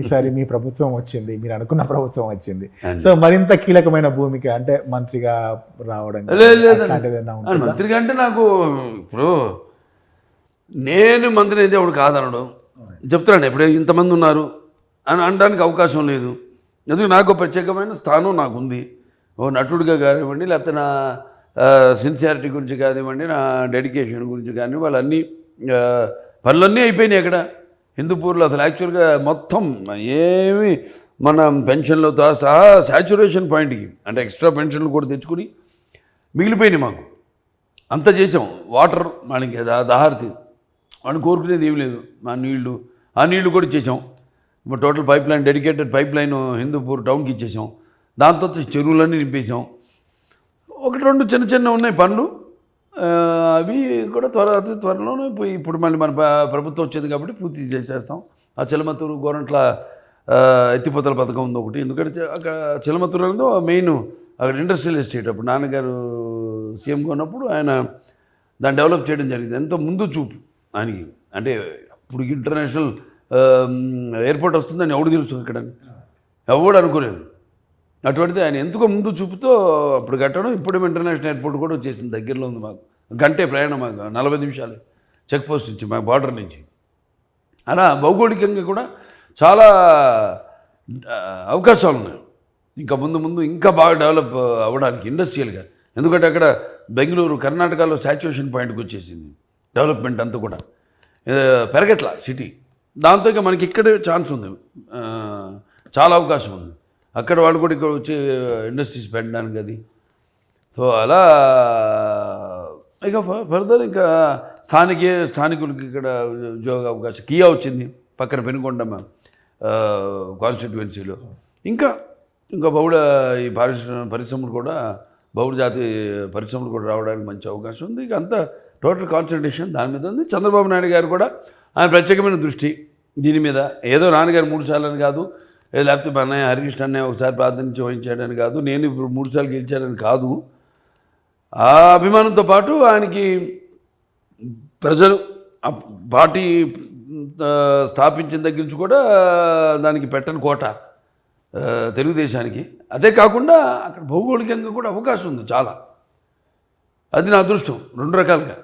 ఈసారి మీ ప్రభుత్వం వచ్చింది మీరు అనుకున్న ప్రభుత్వం వచ్చింది. సో మరింత కీలకమైన భూమిక అంటే మంత్రిగా రావడం మంత్రిగా అంటే నాకు ఇప్పుడు నేను మంత్రి అయితే ఎవడు కాదనడం. చెప్తున్నాను ఎప్పుడే ఇంతమంది ఉన్నారు అని అనడానికి అవకాశం లేదు. ఎందుకు నాకు ప్రత్యేకమైన స్థానం నాకు ఉంది ఓ నటుడిగా కానివ్వండి లేకపోతే నా సిన్సియారిటీ గురించి కానివ్వండి నా డెడికేషన్ గురించి కానీ వాళ్ళన్నీ పనులన్నీ అయిపోయినాయి అక్కడ. హిందూపూర్లో అసలు యాక్చువల్గా మొత్తం ఏమి మన పెన్షన్లతో సహా శాచురేషన్ పాయింట్కి అంటే ఎక్స్ట్రా పెన్షన్లు కూడా తెచ్చుకుని మిగిలిపోయినాయి మాకు. అంత చేసాం. వాటర్ మనకి దా దాహార్తి వాడిని కోరుకునేది ఏం లేదు. మా నీళ్ళు ఆ నీళ్ళు కూడా ఇచ్చేసాం. Total pipe line dedicated pipe line Hindupur టౌన్కి ఇచ్చేసాం. దాంతో చెరువులన్నీ నింపేసాం. ఒకటి రెండు చిన్న చిన్న ఉన్నాయి పనులు. అవి కూడా త్వర అతి త్వరలోనే పోయి ఇప్పుడు మళ్ళీ మన ప్రభుత్వం వచ్చింది కాబట్టి పూర్తి చేసేస్తాం. ఆ చిలమతూరు గోరంట్ల ఎత్తిపోతల పథకం ఉంది ఒకటి. ఎందుకంటే అక్కడ చిలమత్తూరు అనేది మెయిన్ అక్కడ ఇండస్ట్రియల్ ఎస్టేట్. అప్పుడు నాన్నగారు సీఎంగా ఉన్నప్పుడు ఆయన దాన్ని డెవలప్ చేయడం జరిగింది. ఎంతో ముందు చూపు ఆయనకి. అంటే ఇప్పుడు ఇంటర్నేషనల్ ఎయిర్పోర్ట్ వస్తుందని ఎవడు తెలుసు ఇక్కడ ఎవడు అనుకోలేదు. అటువంటిది ఆయన ఎందుకో ముందు చూపుతో అప్పుడు కట్టడం ఇప్పుడు ఇంటర్నేషనల్ ఎయిర్పోర్ట్ కూడా వచ్చేసింది దగ్గరలో ఉంది మాకు. గంటే ప్రయాణం నలభై నిమిషాలు. చెక్ పోస్ట్ నుంచి మా బార్డర్ నుంచి. అలా భౌగోళికంగా కూడా చాలా అవకాశాలు ఉన్నాయి. ఇంకా ముందు ముందు ఇంకా బాగా డెవలప్ అవ్వడానికి ఇండస్ట్రియల్గా. ఎందుకంటే అక్కడ బెంగళూరు కర్ణాటకలో సాచురేషన్ పాయింట్కి వచ్చేసింది. డెవలప్మెంట్ అంతా కూడా. పెరగట్ల సిటీ. దాంతో మనకి ఇక్కడే ఛాన్స్ ఉంది. చాలా అవకాశం ఉంది. అక్కడ వాళ్ళు కూడా ఇక్కడ వచ్చి ఇండస్ట్రీస్ పెట్టడానికి అది. సో అలా ఇక ఫర్దర్ ఇంకా స్థానిక స్థానికులకి ఇక్కడ ఉద్యోగ అవకాశం కియా వచ్చింది పక్కన పెనుకొండమ్మ కాన్స్టిట్యువెన్సీలో ఇంకా ఇంకా బహుళ ఈ పారిశ్రమ పరిశ్రమలు కూడా బహుళ జాతి పరిశ్రమలు కూడా రావడానికి మంచి అవకాశం ఉంది. ఇక అంతా టోటల్ కాన్సన్ట్రేషన్ దాని మీద ఉంది. చంద్రబాబు నాయుడు గారు కూడా ఆయన ప్రత్యేకమైన దృష్టి దీని మీద. ఏదో నాన్నగారు మూడు సార్లు అని కాదు లేకపోతే మా అన్నయ్య హరికృష్ణ అన్నయ్య ఒకసారి ప్రార్థించి వహించాడని కాదు నేను ఇప్పుడు మూడు సార్లు గెలిచాడని కాదు. ఆ అభిమానంతో పాటు ఆయనకి ప్రజలు పార్టీ స్థాపించిన దగ్గర నుంచి కూడా దానికి పెట్టని కోట తెలుగుదేశానికి. అదే కాకుండా అక్కడ భౌగోళికంగా కూడా అవకాశం ఉంది చాలా. అది నా అదృష్టం రెండు రకాలుగా.